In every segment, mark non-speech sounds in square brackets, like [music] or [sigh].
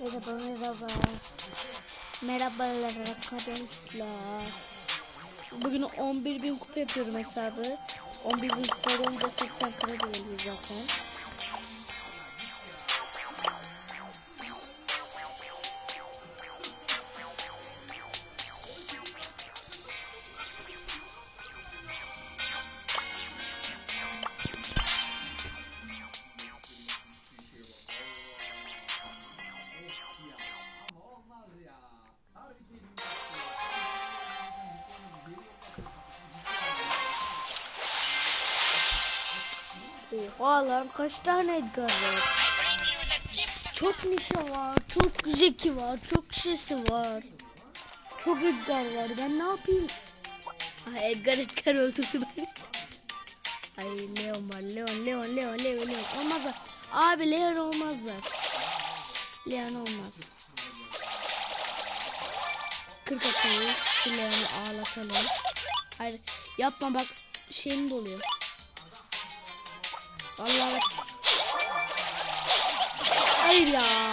Merhaba merhaba. Merhabalar arkadaşlar. Bugün 11.000 kupa yapıyorum hesabı. 11.000 kupa olunca 80 kredi geliyor zaten. Oha lan kaç tane Edgar var? Çok Nita var, çok Zeki var, çok Jesse var. Çok Edgar var. Ben ne yapayım? Ha, Edgar Edgar öldürdü beni. Ay Leon var. Leon, Leon, Leon, Leon, Leon. Olmazlar. Abi Leon olmazlar. Leon olmaz. Kırk asayı. Şu Leon'u ağlatalım. Hayır yapma bak şeyim doluyor. Vallahi. Hayır ya.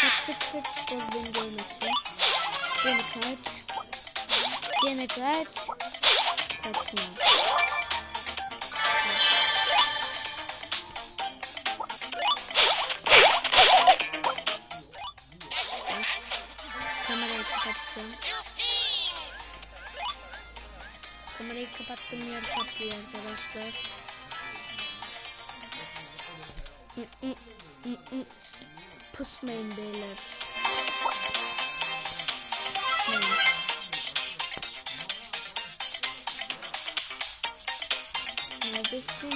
Kaç kaç kaç biraz beni görmesin. Gene kaç. Gene kaç. Kaçma. Kamerayı kapatacağım. Kamerayı kapattım yer kaplıyor arkadaşlar. Hı. Pusmayın beyler. Neredesin?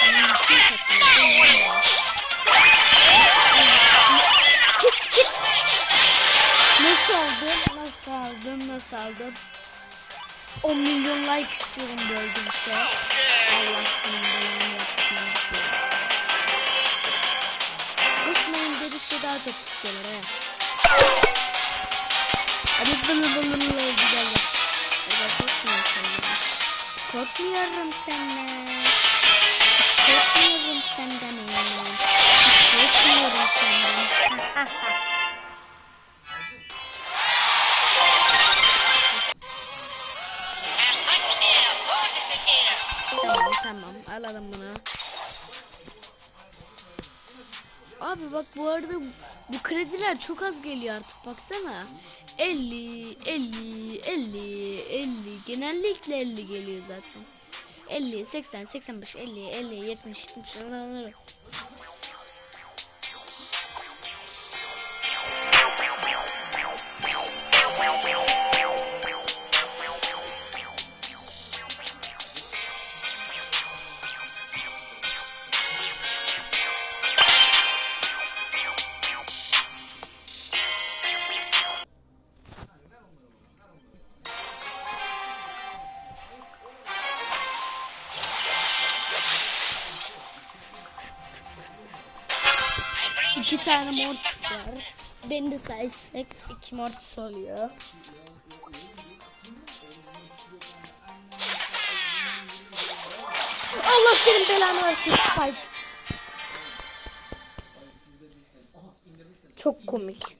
Hmm? Çık çık. Nasıl aldım? Nasıl aldım? Nasıl aldım? 10 milyon like istiyorum bu öldürüşe. Allah senin belanı. Kusmayın dedikçe daha çok kısıyorlar he. Hadi bını bını bını gidelim. Hadi korkmuyorum senden. Korkmuyorum senden. Korkmuyorum senden. Korkmuyorum [laughs] senden. Abi bak bu arada bu krediler çok az geliyor artık baksana. 50, 50, 50, 50 genellikle 50 geliyor zaten. 50, 80, 85, 50, 50, 70, 70 tane mortis var. Beni de saysak iki mortis oluyor. Allah senin belanı versin Spike. Çok komik.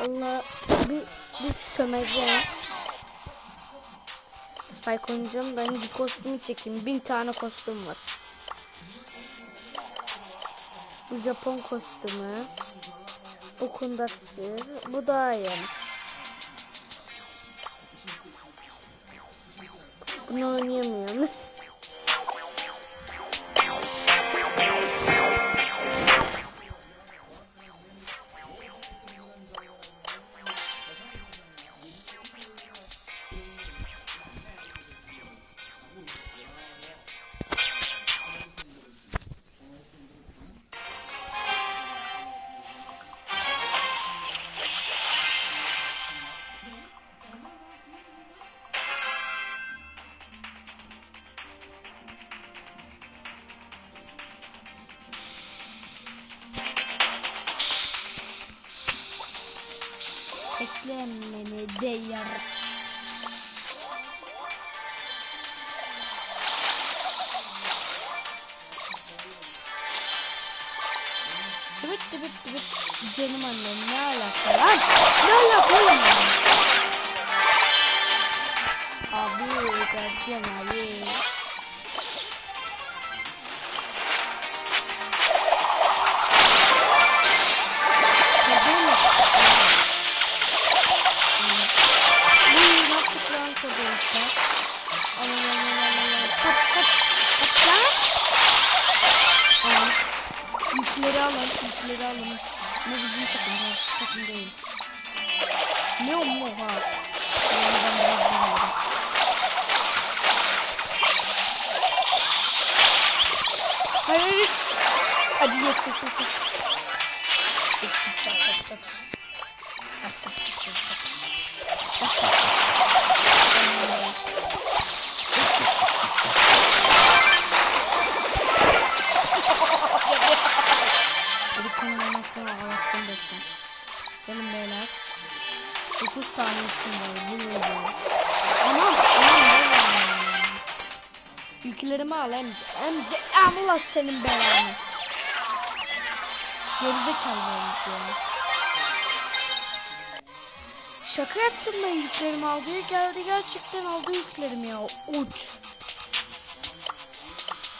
Allah bir, bir sömeceğim. Spike oynayacağım. Ben bir kostümü çekeyim. Bin tane kostüm var. Bu Japon kostümü. okundaktır. Bu daha iyi. Bunu oynayamıyorum. [laughs] Değer. Dıbıt dıbıt dıbıt. Canım annem ne alaka lan? Ne alaka oğlum? Abi gardiyan abi. Yükleri alın. Yükleri alın. Ne bizim takım. ha, Takım değil. Ne o mu ha? Yani ben biraz bilmiyorum. Hayır hayır. Hadi yes yes yes yes. Çak çak çak. Bas bas bas bas bas. Bas bas bas. 9 tane üstüm var. Bu ne oluyor? Anam. Anam ne var ya? Yüklerimi al emce. Emce. Allah senin belanı. Gerizekalı olmuş ya. Şaka yaptım ben yüklerimi al diye geldi gerçekten aldı yüklerimi ya. Uç.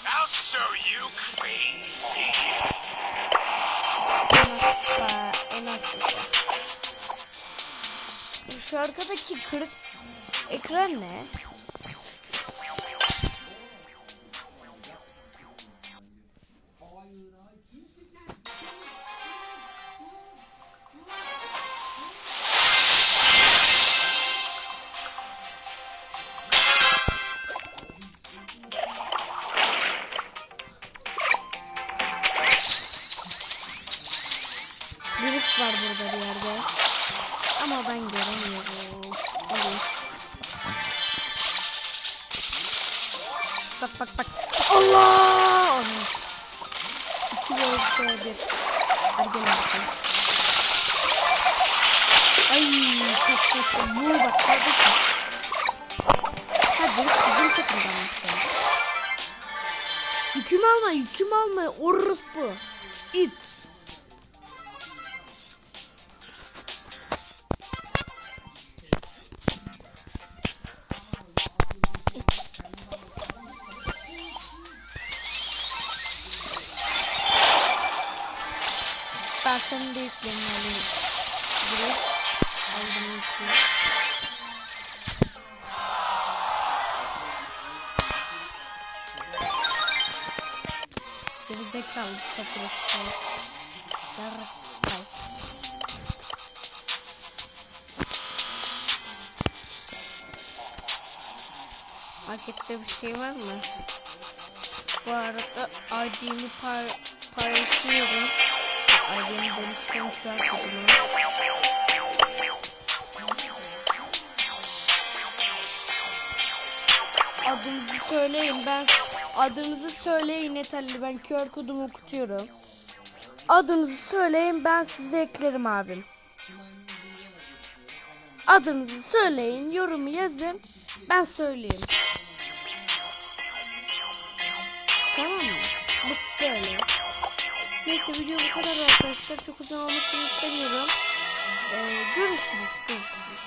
I'll show you crazy. En en. Şu arkadaki kırık ekran ne? Virüs var burada bir yerde. Ama ben göremiyorum. Evet. Bak bak bak. Allah! Onu. İki vs bir. Hadi gel bakalım. Ay kaç kaç. Bu bak kardeşim. Hadi bizim takımdan başlayalım. Yükümü alma yükümü alma. Orospu. İt. Senin de alayım. Buraya aldım yükü. Gerizekalı sapırısı. Yarrasay. Markette bir şey var mı? Bu arada ID'mi pay paylaşıyorum. Adınızı söyleyin ben adınızı söyleyin yeterli ben QR kodumu okutuyorum. Adınızı söyleyin ben size eklerim abim. Adınızı söyleyin yorumu yazın ben söyleyeyim. Tamam mı? Neyse video bu kadar arkadaşlar. Çok uzun olmasını istemiyorum. Ee, görüşürüz. görüşürüz.